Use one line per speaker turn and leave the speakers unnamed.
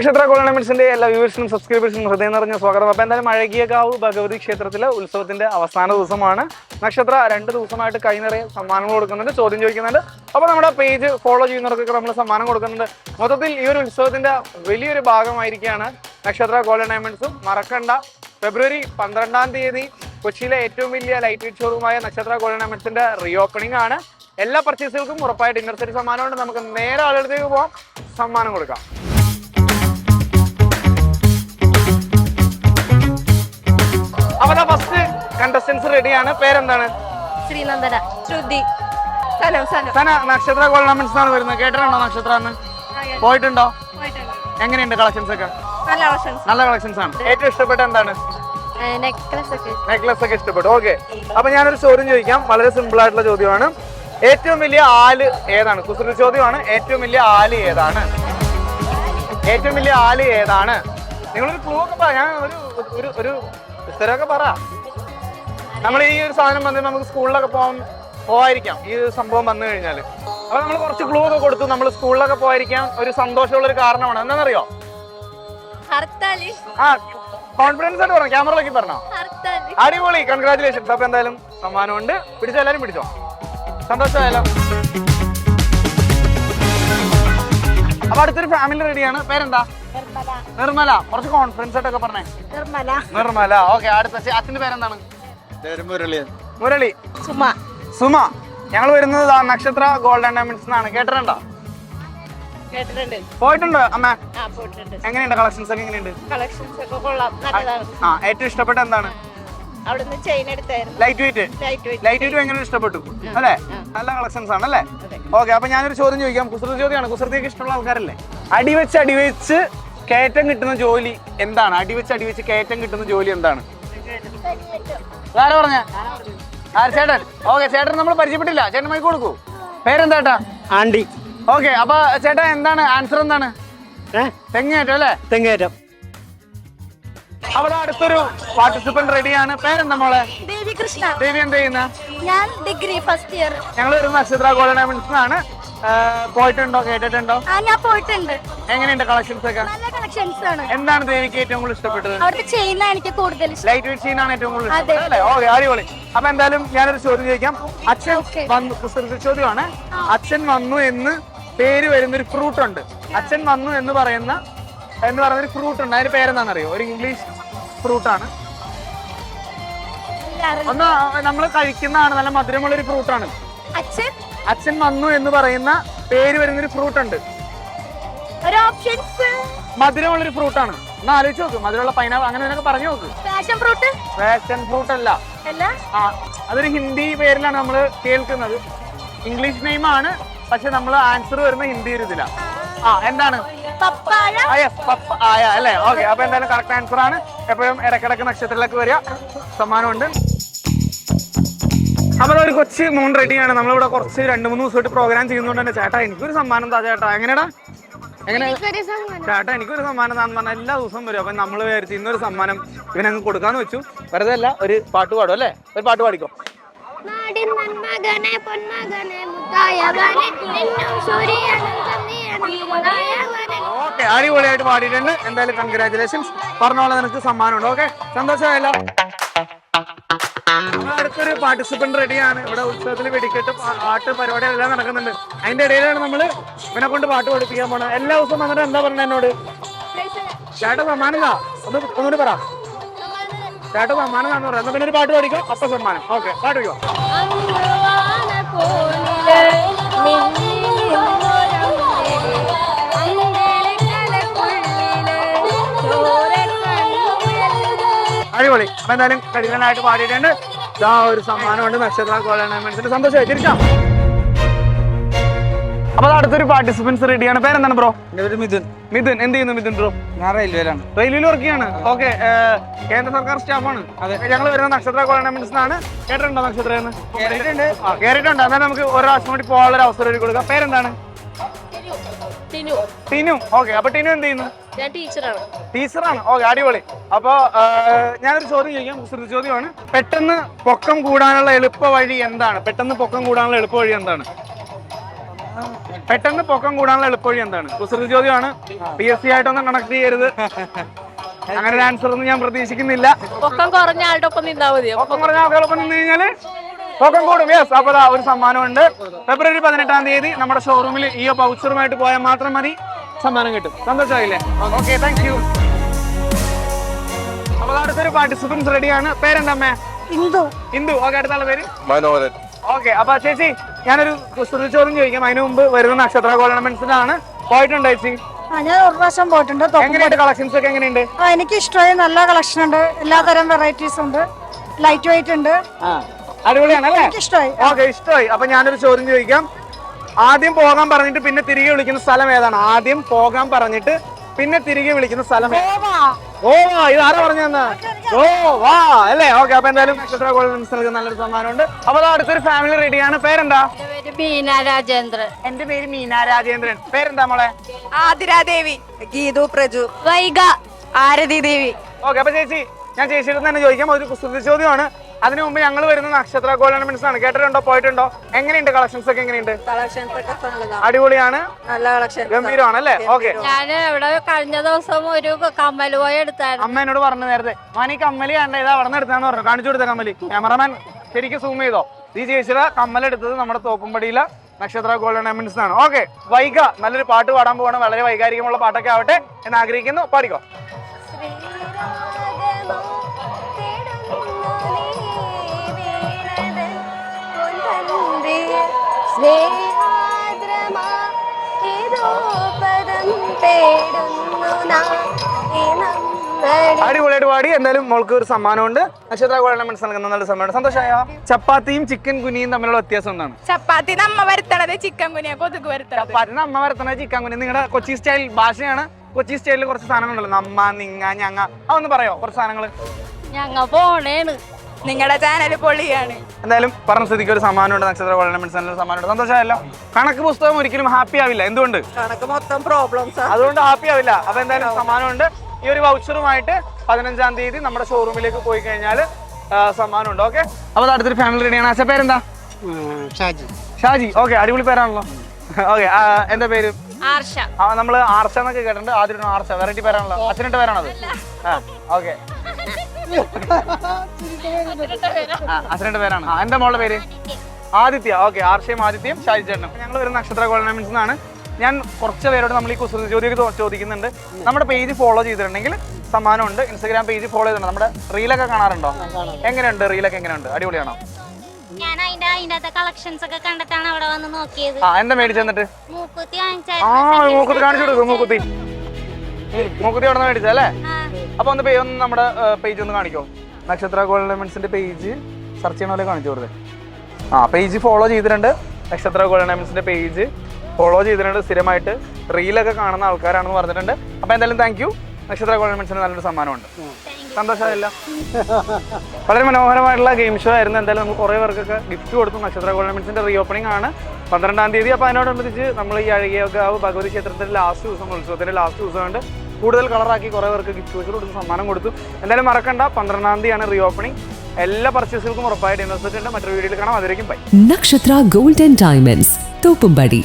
നക്ഷത്ര കോളണമെന്റ്സിന്റെ എല്ലാ വ്യൂവേഴ്സിനും സബ്സ്ക്രൈബേഴ്സിനും ഹൃദയം നിറഞ്ഞ സ്വാഗതം. അപ്പോൾ എന്തായാലും മഴകിയകാവ് ഭഗവതി ക്ഷേത്രത്തിലെ ഉത്സവത്തിന്റെ അവസാന ദിവസമാണ്. നക്ഷത്ര രണ്ട് ദിവസമായിട്ട് കൈ നിറയെ സമ്മാനങ്ങൾ കൊടുക്കുന്നുണ്ട് ചോദ്യം ചോദിക്കുന്നുണ്ട്. അപ്പോൾ നമ്മുടെ പേജ് ഫോളോ ചെയ്യുന്നവർക്കൊക്കെ നമ്മൾ സമ്മാനം കൊടുക്കുന്നുണ്ട്. മൊത്തത്തിൽ ഈ ഒരു ഉത്സവത്തിന്റെ വലിയൊരു ഭാഗമായിരിക്കുകയാണ് നക്ഷത്ര ഗോൾഡൻ മറക്കണ്ട. ഫെബ്രുവരി പന്ത്രണ്ടാം തീയതി കൊച്ചിയിലെ ഏറ്റവും വലിയ ലൈറ്റ് വെയിറ്റ് ഷോറൂമായ നക്ഷത്ര ഗോൾഡൻ ഡയമണ്ട്സിന്റെ റീ ഓപ്പണിംഗ് ആണ്. എല്ലാ പർച്ചേസുകൾക്കും ഉറപ്പായിട്ട് ഡിന്നർ സെറ്റ് സമ്മാനമുണ്ട്. നമുക്ക് നേരെ ആളുകളിലേക്ക് പോകാം സമ്മാനം കൊടുക്കാം. അവരുടെ ഫസ്റ്റ് കണ്ടസ്റ്റൻസ് റെഡിയാണ് പേരെന്താണ്?
ശ്രീനന്ദന. ശ്രുതി. സനം സനം.
സന നക്ഷത്ര ഗോൾഡൻമെന്റ്സ് ആണ് വരുന്നത്. കേട്ടിട്ടുണ്ടോ നക്ഷത്ര എന്ന്? പോയിട്ടുണ്ടോ? എങ്ങനെയുണ്ട് കളക്ഷൻസ് ഒക്കെ?
നല്ല
കളക്ഷൻസ് ആണ്. ഏറ്റവും ഇഷ്ടപ്പെട്ട എന്താണ്?
നെക്ലസ് ഒക്കെ.
ഇഷ്ടപ്പെട്ടു. ഓക്കെ അപ്പൊ ഞാനൊരു ചോദ്യം ചോദിക്കാം. വളരെ സിമ്പിൾ ആയിട്ടുള്ള ചോദ്യമാണ്. ഏറ്റവും വലിയ ആൽ ഏതാണ്? കുസൃതി ചോദ്യമാണ്. ഏറ്റവും വലിയ ആൽ ഏതാണ്? ഏറ്റവും വലിയ ആൽ ഏതാണ്? നിങ്ങളൊരു ക്ലൂ ഒക്കെ പറയാം ഞാൻ ഒരു ഒരു ഉത്തരവൊക്കെ പറ. നമ്മൾ ഈ ഒരു സാധനം വന്ന് നമുക്ക് സ്കൂളിലൊക്കെ പോകാൻ പോവായിരിക്കാം. ഈ ഒരു സംഭവം വന്നു കഴിഞ്ഞാൽ അപ്പൊ നമ്മൾ കുറച്ച് ക്ലൂ ഒക്കെ കൊടുത്തു. നമ്മൾ സ്കൂളിലൊക്കെ പോയിരിക്കാം ഒരു സന്തോഷമുള്ള ഒരു കാരണമാണ് എന്താണെന്നറിയോ ആ കോൺഫിഡൻസ് ആയിട്ട് പറഞ്ഞു? ക്യാമറയിലേക്ക് പറഞ്ഞോ? അടിപൊളി. കൺഗ്രാചുലേഷൻസ് അപ്പൊ എന്തായാലും സമ്മാനമുണ്ട്. പിടിച്ചോ? എല്ലാവരും പിടിച്ചോ? സന്തോഷമായാലോ അപ്പൊ അടുത്തൊരു ഫാമിലി റെഡിയാണ് പേരെന്താ? നിർമ്മല. കുറച്ച് കോൺഫിഡൻസ് ആയിട്ടൊക്കെ പറഞ്ഞേ.
നിർമ്മല.
നിർമ്മല. ഓക്കെ അടുത്ത അച്ഛന്റെ പേരെന്താണ്? മുരളി.
സുമ.
സുമ. ഞങ്ങൾ വരുന്നത് നക്ഷത്ര ഗോൾഡൻ ഡയമണ്ട്സ് എന്നാണ് കേട്ടിട്ടുണ്ടോ?
പോയിട്ടുണ്ട്
പോയിട്ടുണ്ടോ അമ്മ? എങ്ങനെയുണ്ട് കളക്ഷൻസ് ഒക്കെ എങ്ങനെയുണ്ട്?
കളക്ഷൻസ് ഒക്കെ കൊള്ളാം. നല്ലതാണ്.
ആ ഏറ്റവും ഇഷ്ടപ്പെട്ട എന്താണ്?
അവിടുന്ന് ചെയിൻ എടുത്തായിരുന്നു.
Light weight
light weight
light weight എങ്ങനെ ഇഷ്ടപ്പെട്ടു അല്ലേ നല്ല കളക്ഷൻസ് ആണ് അല്ലേ ഓക്കെ അപ്പൊ ഞാനൊരു ചോദ്യം ചോദിക്കാം. കുസൃതി ചോദ്യമാണ്. കുസൃതിയൊക്കെ ഇഷ്ടമുള്ള ആൾക്കാരല്ലേ? അടിവെച്ച് അടിവെച്ച് കയറ്റം കിട്ടുന്ന ജോലി എന്താണ്? അടിവെച്ച് അടിവെച്ച് കയറ്റം കിട്ടുന്ന ജോലി എന്താണ്? ആരാ പറഞ്ഞ? ആര് ചേട്ടൻ? ഓക്കെ ചേട്ടൻ നമ്മൾ പരിചയപ്പെട്ടില്ല. ചേട്ടൻ മൈക്ക് കൊടുക്കൂ. പേരെന്താ ചേട്ടാ?
ആണ്ടി.
ഓക്കെ അപ്പൊ ചേട്ടാ എന്താണ്? ആൻസർ എന്താണ്? തെങ്ങേറ്റം അല്ലേ?
തെങ്ങേറ്റം.
അവിടെ അടുത്തൊരു പാർട്ടിസിപ്പന്റ് റെഡിയാണ് പേരെന്താ മോളെ?
ദേവി കൃഷ്ണ.
ദേവി എന്ത് ചെയ്യുന്ന?
ഞാൻ ഡിഗ്രി ഫസ്റ്റ് ഇയർ
ഞങ്ങൾ ഒരു നക്ഷത്ര ഗോൾഡൻ ഡയമണ്ട്സ് ആണ്. പോയിട്ടുണ്ടോ? കേട്ടിട്ടുണ്ടോ?
ആ ഞാൻ പോയിട്ടുണ്ട്.
എങ്ങനെയുണ്ട് കളക്ഷൻസ് ഒക്കെ?
നല്ല കളക്ഷൻസ് ആണ്.
എന്താണ് ദേവിക്ക് ഏറ്റവും കൂടുതൽ ഇഷ്ടപ്പെട്ടത്?
അവിടുത്തെ എനിക്ക് കൂടുതൽ
ലൈറ്റ് വെയിറ്റ് സീനാണ് ഏറ്റവും കൂടുതൽ ഇഷ്ടപ്പെട്ടത് അല്ലേ? ഓക്കെ അടിപൊളി. അപ്പൊ എന്തായാലും ഞാനൊരു ചോദ്യം ചോദിക്കാം. അച്ഛൻ വന്നു ചോദ്യമാണ്. അച്ഛൻ വന്നു എന്ന് പേര് വരുന്ന ഒരു ഫ്രൂട്ട് ഉണ്ട്. അച്ഛൻ വന്നു എന്ന് പറയുന്ന എന്ന് പറയുന്ന ഒരു ഫ്രൂട്ട് ഉണ്ട്. അതിന്റെ പേരെന്താണെന്നറിയോ? ഒരു ഇംഗ്ലീഷ് ഫ്രൂട്ടാണ്. ഒന്ന് നമ്മൾ കഴിക്കുന്നതാണ് നല്ല മധുരമുള്ള ഒരു ഫ്രൂട്ടാണ്.
അച്ഛൻ?
അച്ഛൻ വന്നു എന്ന് പറയുന്ന പേര് വരുന്ന ഒരു ഫ്രൂട്ട് ഉണ്ട് മധുരമുള്ള ഒരു ഫ്രൂട്ട് ആണ് ഒന്ന് ആലോചിച്ച് നോക്ക് മധുരമുള്ള പൈനാപ്പിൾ അങ്ങനെ നിനക്ക് പറഞ്ഞു നോക്ക്.
ഫാഷൻ ഫ്രൂട്ട്
ഫ്രൂട്ട് അല്ല. ആ അതൊരു ഹിന്ദി പേരിലാണ് നമ്മൾ കേൾക്കുന്നത്. ഇംഗ്ലീഷ് നെയിം ആണ് പക്ഷെ നമ്മൾ ആൻസർ വരുന്ന ഹിന്ദി ഒരു ഇതിലാ ആ എന്താണ്?
പപ്പായ.
ആ യെസ് പപ്പ ആയ അല്ലേ? ഓക്കെ അപ്പൊ എന്തായാലും കറക്റ്റ് ആൻസർ ആണ്. എപ്പോഴും ഇടക്കിടക്ക് നക്ഷത്രത്തിലേക്ക് വരിക. സമ്മാനമുണ്ട്. അപ്പൊ ഒരു കൊച്ചു മൂൺ റെഡിയാണ് നമ്മളിവിടെ കുറച്ച് രണ്ട് മൂന്ന് ദിവസമായിട്ട് പ്രോഗ്രാം ചെയ്യുന്നതുകൊണ്ട് തന്നെ ചേട്ടാ എനിക്കൊരു സമ്മാനം താ ചേട്ടാ. എങ്ങനെയാടാ എങ്ങനെ? ചേട്ടാ എനിക്കൊരു സമ്മാനം താന്ന് പറഞ്ഞാൽ എല്ലാ ദിവസവും വരും. അപ്പൊ നമ്മൾ വിചാരിച്ചു ഇന്നൊരു സമ്മാനം ഇവനെ അങ്ങ് കൊടുക്കാന്ന് വെച്ചു. വെറുതെ അല്ല ഒരു പാട്ട് പാടും അല്ലേ? ഒരു പാട്ട് പാടിക്കോ?
നാടിൻ നന്മകനെ പൊന്മകനെ മുത്തായവനെ എന്നും സൂര്യനും
ഓക്കെ അടിപൊളിയായിട്ട് പാടിയിട്ടുണ്ട്. എന്തായാലും കൺഗ്രാചുലേഷൻസ് പറഞ്ഞ പോലെ നിനക്ക് സമ്മാനമുണ്ട്. ഓക്കെ സന്തോഷമായല്ലോ. അടുത്തൊരു പാർട്ടിസിപ്പന്റ് റെഡിയാണ് ഇവിടെ ഉത്സവത്തിൽ വെടിക്കെട്ട് പാട്ട് പരിപാടി എല്ലാം നടക്കുന്നുണ്ട്. അതിന്റെ ഇടയിലാണ് നമ്മൾ ഇവനെ കൊണ്ട് പാട്ട് പഠിപ്പിക്കാൻ പോണത് എല്ലാ ദിവസവും വന്നിട്ട് എന്താ പറഞ്ഞ എന്നോട്? ചേട്ടൻ സമ്മാനം. ഒന്ന് ഒന്നുകൂടി പറ. ചേട്ടൻ സമ്മാനം എന്ന് പറയാം പിന്നെ ഒരു പാട്ട് പഠിക്കും അപ്പൊ സമ്മാനം. ഓക്കെ പാട്ട് പഠിക്കോ അടിപൊളി. അപ്പൊ എന്തായാലും കഠിനനായിട്ട് പാടിയിട്ടുണ്ട്. ഇതാ ഒരു സമ്മാനമുണ്ട്. നക്ഷത്ര കോളേഴ്മെന്റ്സിന് സന്തോഷമായി. തിരിച്ചാ അപ്പൊ അടുത്തൊരു പാർട്ടിസിപ്പൻസ് റെഡിയാണ് പേരെന്താണ് ബ്രോ
മിഥുൻ.
മിഥുൻ. എന്ത് ചെയ്യുന്നു മിഥുൻ ബ്രോ
ഞാൻ റെയിൽവേയിലാണ്.
റെയിൽവേയിൽ വർക്ക് ചെയ്യാണ്. ഓക്കെ കേന്ദ്ര സർക്കാർ സ്റ്റാഫാണ് അതെ. ഞങ്ങൾ വരുന്ന നക്ഷത്ര കോളേഴ്മെന്റ്സ് ആണ് കേട്ടിട്ടുണ്ടോ നക്ഷത്ര എന്ന് കേട്ടിട്ടുണ്ട് കേട്ടിട്ടുണ്ട്. എന്നാൽ നമുക്ക് ഒരു പ്രാവശ്യം കൂടി പോകാനുള്ള ഒരു അവസരം ഒരുക്കി കൊടുക്കാം. പേരെന്താണ്?
ടിനു
ടിനു ഓക്കെ അപ്പൊ ടിനു എന്ത് ചെയ്യുന്നു?
ഞാൻ ടീച്ചറാണ്.
ടീച്ചറാണ്? ഓക്കെ അടിപൊളി. അപ്പൊ ഞാനൊരു ചോദ്യം ചോദിക്കാം. കുസൃതി ചോദ്യമാണ്. പെട്ടെന്ന് പൊക്കം കൂടാനുള്ള എളുപ്പ വഴി എന്താണ്? പെട്ടെന്ന് പൊക്കം കൂടാനുള്ള എളുപ്പ വഴി എന്താണ്? പെട്ടെന്ന് പൊക്കം കൂടാനുള്ള എളുപ്പ വഴി എന്താണ്? കുസൃതി ചോദ്യമാണ്. പി എസ് സി ആയിട്ടൊന്നും കണക്ട് ചെയ്യരുത്. അങ്ങനെ ഒരു ആൻസർ ഒന്നും ഞാൻ പ്രതീക്ഷിക്കുന്നില്ല.
പൊക്കം കുറഞ്ഞ ആളുടെ ഒപ്പം നിന്നാ മതി
പൊക്കം കുറഞ്ഞ ആളുകളൊപ്പം നിന്ന് കഴിഞ്ഞാൽ പൊക്കം കൂടും. യെസ് അപ്പൊ ദാ ഒരു സമ്മാനമുണ്ട്. ഫെബ്രുവരി പതിനെട്ടാം തീയതി നമ്മുടെ ഷോറൂമിൽ ഈ പൗച്ചറുമായിട്ട് പോയാൽ മാത്രം മതി. സമ്മാനം കിട്ടും. സന്തോഷമായില്ലേ? ഓക്കെ താങ്ക് യു അപ്പൊ ദാ അടുത്തൊരു പാർട്ടിസിപ്പൻസ് റെഡിയാണ് പേരെന്താമ്മേ? ഹിന്ദു
ഹിന്ദു
ഇന്ദു. ഓക്കെ അടുത്തുള്ള പേര്?
മനോഹരൻ.
ഓക്കെ അപ്പൊ ചേച്ചി ഞാനൊരു ചോദ്യം ചോദിക്കാം. അതിനു മുമ്പ് വരുന്ന നക്ഷത്ര ഗോൾണമെന്റ്സിലാണ് പോയിട്ടുണ്ട് ചേച്ചി?
ആ ഞാൻ ഒരു പ്രാവശ്യം പോയിട്ടുണ്ട്.
എങ്ങനെയുണ്ട് കളക്ഷൻസ് ഒക്കെ എങ്ങനെയുണ്ട്?
ആ എനിക്ക് ഇഷ്ടമായി. നല്ല കളക്ഷൻ ഉണ്ട്. എല്ലാതരം വെറൈറ്റീസ് ഉണ്ട്. ലൈറ്റ് വെയിറ്റ് ഉണ്ട്
അടിപൊളിയാണ് അല്ലേ
എനിക്ക് ഇഷ്ടമായി
ഓക്കെ ഇഷ്ടമായി അപ്പൊ ഞാനൊരു ചോദ്യം ചോദിക്കാം. ആദ്യം പോകാൻ പറഞ്ഞിട്ട് പിന്നെ തിരികെ വിളിക്കുന്ന സ്ഥലം ഏതാണ്? ആദ്യം പോകാൻ പറഞ്ഞിട്ട് പിന്നെ തിരികെ വിളിക്കുന്ന സ്ഥലം ഏതാ? ഓ വാ ഇത് ആരാ പറഞ്ഞു തന്നാ ഓ വാ അല്ലേ? ഓക്കെ അപ്പൊ എന്തായാലും നക്ഷത്ര നല്ലൊരു സമ്മാനമുണ്ട്. അപ്പൊ അടുത്തൊരു ഫാമിലി റെഡിയാണ് പേരെന്താ?
മീന രാജേന്ദ്രൻ.
എന്റെ പേര് മീന രാജേന്ദ്രൻ. പേരെന്താ മോളെ?
ആതിരാദേവി ഗീതു പ്രജു.
വൈഗ.
ആരതി ദേവി.
ഓക്കെ അപ്പൊ ചേച്ചി ഞാൻ ചേച്ചിയുടെ തന്നെ ചോദിക്കാം. ഒരു കുസൃതി ചോദ്യമാണ്. അതിനു മുമ്പ് ഞങ്ങൾ വരുന്ന നക്ഷത്ര ഗോൾഡൻസ് ആണ്. കേട്ടിട്ടുണ്ടോ? പോയിട്ടുണ്ടോ? എങ്ങനെയുണ്ട് കളക്ഷൻസ് ഒക്കെ എങ്ങനെയുണ്ട്?
കളക്ഷൻസ് ഒക്കെ നല്ലതാ.
അടിപൊളിയാണ്.
നല്ല കളക്ഷൻ
ഗംഭീരമാണ്. അല്ലേ ഓക്കെ
ഞാൻ ഇവിടെ കഴിഞ്ഞ ദിവസം ഒരു കമ്മൽ പോയി എടുത്തായിരുന്നു.
അമ്മ എന്നോട് പറഞ്ഞു നേരത്തെ മാനി കമ്മൽ കണ്ട ഇതാ അവിടെ നിന്ന് എടുത്താന്ന് പറഞ്ഞു. കാണിച്ചു കൊടുത്ത കമ്മൽ. ക്യാമറമാൻ ശരിക്കും സൂം ചെയ്തോ? ഈ ചേച്ചിയുടെ കമ്മൽ എടുത്തത് നമ്മുടെ തോപ്പുംപടിയിലെ നക്ഷത്ര ഗോൾഡൻ ഡയമണ്ട്സ് ആണ്. ഓക്കെ വൈക നല്ലൊരു പാട്ട് പാടാൻ പോകണം വളരെ വൈകാരികമുള്ള പാട്ടൊക്കെ ആവട്ടെ എന്ന് ആഗ്രഹിക്കുന്നു. പാടിക്കോ.
സ്നേഹാദ്രമാ ഏതോ പദം തേടുന്നു നാം ഈ നമ്മുടെ
അടിപൊളിയായിട്ട് പാടി. എന്തായാലും മോൾക്ക് ഒരു സമ്മാനമുണ്ട്. നക്ഷത്ര ഡയമണ്ട്സ് നൽകുന്ന നല്ല സമ്മാനം സന്തോഷമായോ? ചപ്പാത്തിയും ചിക്കൻ കുനിയും തമ്മിലുള്ള വ്യത്യാസം എന്താണ്?
ചപ്പാത്തി നമ്മ വരുത്തണത് ചിക്കൻ കുനിയ കൊതുക് വരുത്തണത്.
ചപ്പാത്തി അമ്മ വരത്തണ ചിക്കൻ കുനി നിങ്ങളുടെ കൊച്ചി സ്റ്റൈൽ ഭാഷയാണ്. കൊച്ചി സ്റ്റൈലിൽ കുറച്ച് സാധനങ്ങളുണ്ടല്ലോ. നമ്മ നിങ്ങ ഞങ്ങ. അതൊന്ന് പറയോ? കുറച്ച് സാധനങ്ങൾ
ഞങ്ങ പോണേണ്.
നിങ്ങളുടെ ചാനൽ പൊളിയാണ്.
എന്തായാലും പറഞ്ഞ സ്ഥിതിക്ക് ഒരു സമ്മാനമുണ്ട് നക്ഷത്ര ഗോൾഡൻ സമ്മാനമുണ്ട്. സന്തോഷമായല്ലോ. കണക്ക് പുസ്തകം ഒരിക്കലും ഹാപ്പി ആവില്ല. എന്തുകൊണ്ട്?
കണക്ക് മൊത്തം പ്രോബ്ലംസ്
അതുകൊണ്ട് ഹാപ്പി ആവില്ല. അപ്പൊ എന്തായാലും സമ്മാനമുണ്ട്. ഈ ഒരു വൗച്ചറുമായിട്ട് പതിനഞ്ചാം തീയതി നമ്മുടെ ഷോറൂമിലേക്ക് പോയി കഴിഞ്ഞാൽ സമ്മാനമുണ്ട്. ഓക്കെ അപ്പൊ അടുത്തൊരു ഫാമിലി റെഡിയാണ് അച്ഛൻ പേരെന്താ?
ഷാജി.
ഷാജി. ഓക്കെ അടിപൊളി പേരാണല്ലോ. ഓക്കെ എന്താ പേര്?
ആർഷ.
നമ്മൾ ആർഷ എന്നൊക്കെ കേട്ടിട്ടുണ്ട്. ആദ്യം ആർച്ച വെറൈറ്റി പേരാണല്ലോ. അച്ഛനിട്ട് പേരാണത്? ഓക്കെ അച്ഛനിട്ട് പേരാണ്. ആ, എന്താ മോളുടെ പേര്? ആദിത്യ. ഓക്കെ ആർഷയും ആദിത്യം ഷാജി ചേട്ടനും ഞങ്ങൾ ഒരു നക്ഷത്ര ഗോൾഡൻസ് എന്നാണ് ഞാൻ കുറച്ച് പേരോട് നമ്മൾ ഈ കുസൃതി ചോദ്യമൊക്കെ ചോദിക്കുന്നുണ്ട്. നമ്മുടെ പേജ് ഫോളോ ചെയ്തിട്ടുണ്ടെങ്കിൽ സമ്മാനമുണ്ട്. ഇൻസ്റ്റാഗ്രാം പേജ് ഫോളോ ചെയ്തിട്ടുണ്ട്. നമ്മുടെ റീലൊക്കെ കാണാറുണ്ടോ? എങ്ങനെയുണ്ട്? റീലൊക്കെ എങ്ങനെയുണ്ട്? അടിപൊളിയാണോ?
ഞാൻ അതിന്റെ അതിന്റെ കളക്ഷൻസ് ഒക്കെ കണ്ടിട്ടാണ് അവിടെ വന്ന് നോക്കിയത്.
ആ എന്താ മേടിച്ചു തന്നിട്ട്
മൂക്കുത്തി
കാണിച്ചു കൊടുക്കും മൂക്കുത്തി. മൂക്കുത്തി അവിടെ മേടിച്ചല്ലേ അപ്പൊ ഒന്ന് ഒന്ന് നമ്മുടെ പേജ് ഒന്ന് കാണിക്കോ? നക്ഷത്ര ഗോൾമെന്റ്സിന്റെ പേജ് സെർച്ച് ചെയ്യണ പോലെ കാണിച്ചു കൊടുത്തേ. ആ പേജ് ഫോളോ ചെയ്തിട്ടുണ്ട്. നക്ഷത്ര ഗോൾമെന്റ്സിന്റെ പേജ് ഫോളോ ചെയ്തിട്ടുണ്ട്. സ്ഥിരമായിട്ട് റീലൊക്കെ കാണുന്ന ആൾക്കാരാണെന്ന് പറഞ്ഞിട്ടുണ്ട്. അപ്പൊ എന്തായാലും താങ്ക് യു നക്ഷത്ര ഗോൾമെന്റ്സിന് നല്ലൊരു സമ്മാനമുണ്ട്. സന്തോഷമായില്ല. വളരെ മനോഹരമായിട്ടുള്ള ഗെയിം ഷോ ആയിരുന്നു. എന്തായാലും നമുക്ക് കുറേ പേർക്കൊക്കെ ഗിഫ്റ്റ് കൊടുത്തു. നക്ഷത്ര ഗോൾമെന്റ്സിന്റെ റീ ഓപ്പണിംഗ് ആണ്. പന്ത്രണ്ടാം തീയതി. അപ്പോൾ അതിനോടനുബന്ധിച്ച് നമ്മൾ ഈ അഴകിയകാവ് ഭഗവതി ക്ഷേത്രത്തിന്റെ ലാസ്റ്റ് ദിവസം ഉത്സവത്തിന്റെ ലാസ്റ്റ് ദിവസമുണ്ട് കൂടുതൽ കളറാക്കി കുറേ പേർക്ക് ഗിഫ്റ്റ് വെച്ചു കൊടുത്ത് സമ്മാനം കൊടുത്തു. എന്തായാലും മറക്കണ്ട പന്ത്രണ്ടാം തീയതിയാണ് റീ ഓപ്പണിംഗ് എല്ലാ പർച്ചേസുകൾക്കും ഉറപ്പായിട്ട് ഇൻവെസ്റ്റ് ഉണ്ട്. മറ്റൊരു വീഡിയോയിൽ കാണാം. അതിലേക്കും bye
Nakshatra golden diamonds Topumbadi.